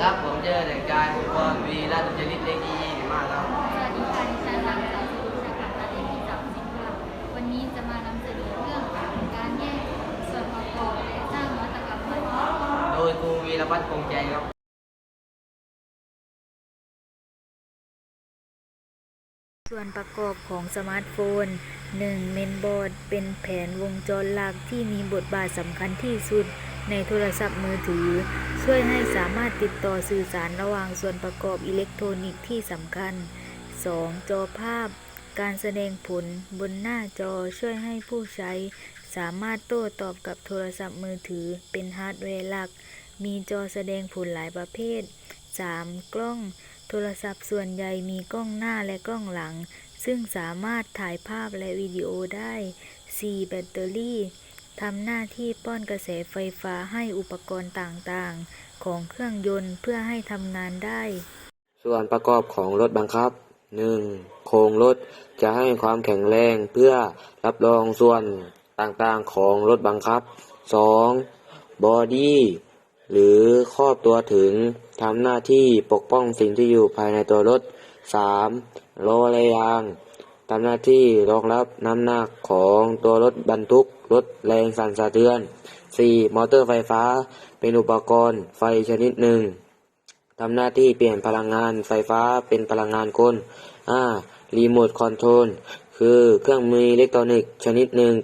ครับ ผมเจอเด็กชายภูมิพรวีรัตน์จริตเลขที่25ครับ สวัสดีค่ะดิฉันนางสาวสุชากัปตันเอกที่สามสิบค่ะวันนี้จะมานำเสนอเรื่องการแยกส่วนประกอบและสร้างนวัตกรรมใหม่โดยครูวีรพัฒน์คงใจครับ ส่วนประกอบของสมาร์ทโฟน 1. เมนบอร์ด เป็นแผนวงจรหลักที่มีบทบาทสำคัญที่สุดในโทรศัพท์มือถือ ช่วยให้สามารถติดต่อสื่อสารระหว่างส่วนประกอบอิเล็กทรอนิกส์ที่สำคัญ 2. จอภาพ การแสดงผลบนหน้าจอช่วยให้ผู้ใช้ สามารถโต้ตอบกับโทรศัพท์มือถือเป็นฮาร์ดแวร์หลัก มีจอแสดงผลหลายประเภท 3. กล้องโทรศัพท์ส่วนใหญ่มีกล้องหน้าและกล้องหลัง ซึ่งสามารถถ่ายภาพและวิดีโอได้ 4. แบตเตอรี่ทำหน้าที่ป้อนกระแสไฟฟ้าให้อุปกรณ์ต่างๆ ของเครื่องยนต์เพื่อให้ทำงานได้ ส่วนประกอบของรถบังคับ 1. โครงรถจะให้ความแข็งแรงเพื่อรับรองส่วนต่างๆของรถบังคับ 2. บอดี้หรือครอบตัวถึง ทำหน้าที่ปกป้องสิ่งที่อยู่ภายในตัวรถ 3. โลและยางทำหน้าที่รองรับน้ำหนักของตัวรถบรรทุกลดแรงสั่นสะเทือน 4. มอเตอร์ไฟฟ้า เป็นอุปกรณ์ไฟชนิดหนึ่งทำหน้าที่เปลี่ยนพลังงานไฟฟ้าเป็นพลังงานกล 5. รีโมทคอนโทรลคือเครื่องมืออิเล็กทรอนิกส์ชนิดหนึ่ง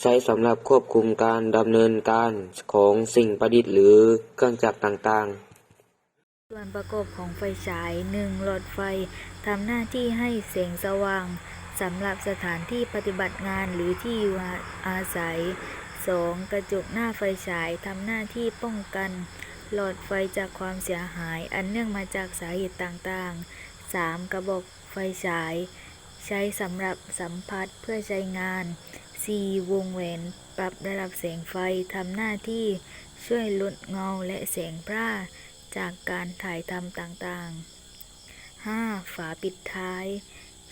ใช้สำหรับควบคุมการดำเนินการของสิ่งประดิษฐ์หรือเครื่องจักรต่างๆ ส่วนประกอบของไฟฉาย 1. หลอดไฟทำหน้าที่ให้แสงสว่างสำหรับสถานที่ปฏิบัติงานหรือที่อยู่อาศัย 2. กระจกหน้าไฟฉายทำหน้าที่ป้องกัน หลอดไฟจากความเสียหายอันเนื่องมาจากสาเหตุต่างๆ 3. กระบอกไฟฉาย ใช้สำหรับสัมผัสเพื่อใช้งาน 4. วงแหวนปรับระดับแสงไฟทำหน้าที่ช่วยลดเงาและแสงพร่า จากการถ่ายทำต่างๆ 5. ฝาปิดท้าย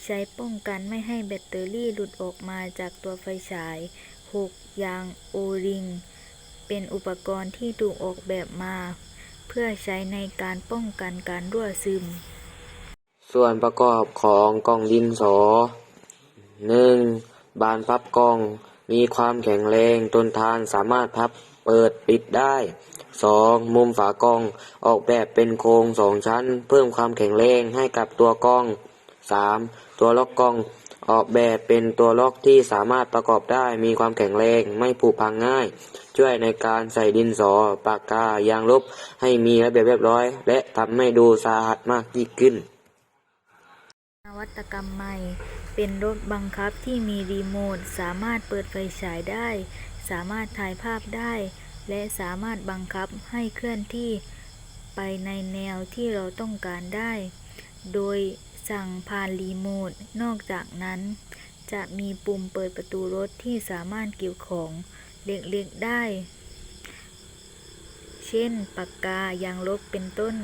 ใช้ป้องกันไม่ให้แบตเตอรี่หลุดออกมาจากตัวไฟฉาย 6. ยางโอริง เป็นอุปกรณ์ที่ถูกออกแบบมา เพื่อใช้ในการป้องกันการรั่วซึม ส่วนประกอบของกล่องดินสอ 1. บานพับกล่องมีความแข็งแรงทนทานสามารถพับ เปิดปิดได้ 2. มุมฝากล่องออกแบบเป็นโครงสองชั้น เพิ่มความแข็งแรงให้กับตัวกล่อง 3. ตัวล็อกกล่องออกแบบเป็นตัวล็อกที่สามารถประกอบได้มีความแข็งแรงไม่ผุพังง่าย ช่วยในการใส่ดินสอปากกายางลบให้มีระเบียบเรียบร้อย และทำให้ดูสะอาดมากยิ่งขึ้น นวัตกรรมใหม่ เป็นรถบังคับที่มีรีโมท สามารถเปิดไฟฉายได้ สามารถถ่ายภาพได้ และสามารถบังคับให้เคลื่อนที่ไปในแนวที่เราต้องการได้ โดยสั่งผ่านรีโมท นอกจากนั้น จะมีปุ่มเปิดประตูรถที่สามารถเกี่ยวของเล็กๆได้ เช่น ปากกายางลบเป็นต้น